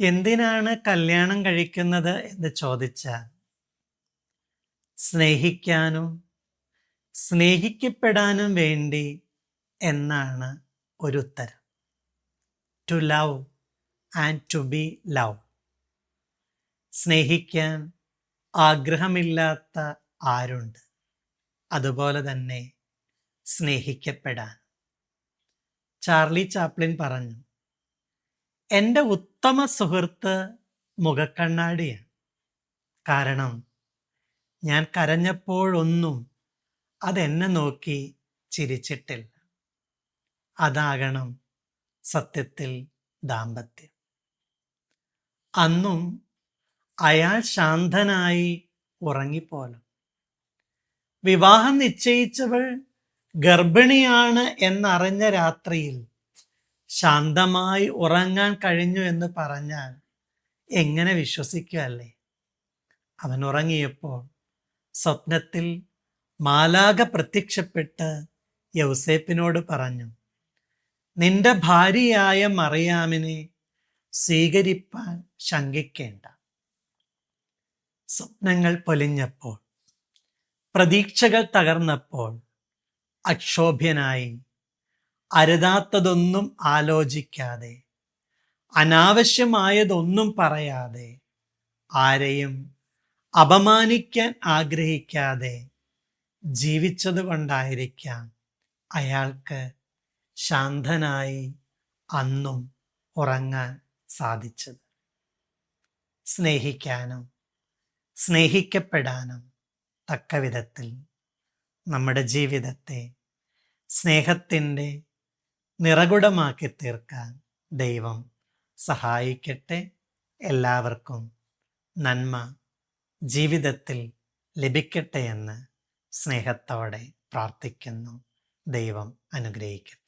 എന്തിനാണ് കല്യാണം കഴിക്കുന്നത് എന്ന് ചോദിച്ചാൽ സ്നേഹിക്കാനും സ്നേഹിക്കപ്പെടാനും വേണ്ടി എന്നാണ് ഒരു ഉത്തരം. To love and to be love സ്നേഹിക്കാൻ ആഗ്രഹമില്ലാത്ത ആരുണ്ട്? അതുപോലെ തന്നെ സ്നേഹിക്കപ്പെടാൻ. ചാർലി ചാപ്ലിൻ പറഞ്ഞു എന്റെ ഉത്തമ സുഹൃത്ത് മുഖക്കണ്ണാടിയാണ്. കാരണം ഞാൻ കരഞ്ഞപ്പോഴൊന്നും അതെന്നെ നോക്കി ചിരിച്ചിട്ടില്ല. അതാകണം സത്യത്തിൽ ദാമ്പത്യം. അന്നും അയാൾ ശാന്തനായി ഉറങ്ങിപ്പോലും. വിവാഹം നിശ്ചയിച്ചവൾ ഗർഭിണിയാണ് എന്നറിഞ്ഞ രാത്രിയിൽ ശാന്തമായി ഉറങ്ങാൻ കഴിഞ്ഞു എന്ന് പറഞ്ഞാൽ എങ്ങനെ വിശ്വസിക്കുകയല്ലേ അവൻ ഉറങ്ങിയപ്പോൾ സ്വപ്നത്തിൽ മാലാക പ്രത്യക്ഷപ്പെട്ട് യൗസേപ്പിനോട് പറഞ്ഞു നിന്റെ ഭാര്യയായ മറിയാമിനെ സ്വീകരിപ്പാൻ ശങ്കിക്കേണ്ട. സ്വപ്നങ്ങൾ പൊലിഞ്ഞപ്പോൾ പ്രതീക്ഷകൾ തകർന്നപ്പോൾ അക്ഷോഭ്യനായി അരുതാത്തതൊന്നും ആലോചിക്കാതെ അനാവശ്യമായതൊന്നും പറയാതെ ആരെയും അപമാനിക്കാൻ ആഗ്രഹിക്കാതെ ജീവിച്ചത് കൊണ്ടായിരിക്കാം അയാൾക്ക് ശാന്തനായി അന്നും ഉറങ്ങാൻ സാധിച്ചത്. സ്നേഹിക്കാനും സ്നേഹിക്കപ്പെടാനും തക്ക വിധത്തിൽ നമ്മുടെ ജീവിതത്തെ സ്നേഹത്തിന്റെ നിറകുടമാക്കി തീർക്കാൻ ദൈവം സഹായിക്കട്ടെ. എല്ലാവർക്കും നന്മ ജീവിതത്തിൽ ലഭിക്കട്ടെ എന്ന് സ്നേഹത്തോടെ പ്രാർത്ഥിക്കുന്നു. ദൈവം അനുഗ്രഹിക്കട്ടെ.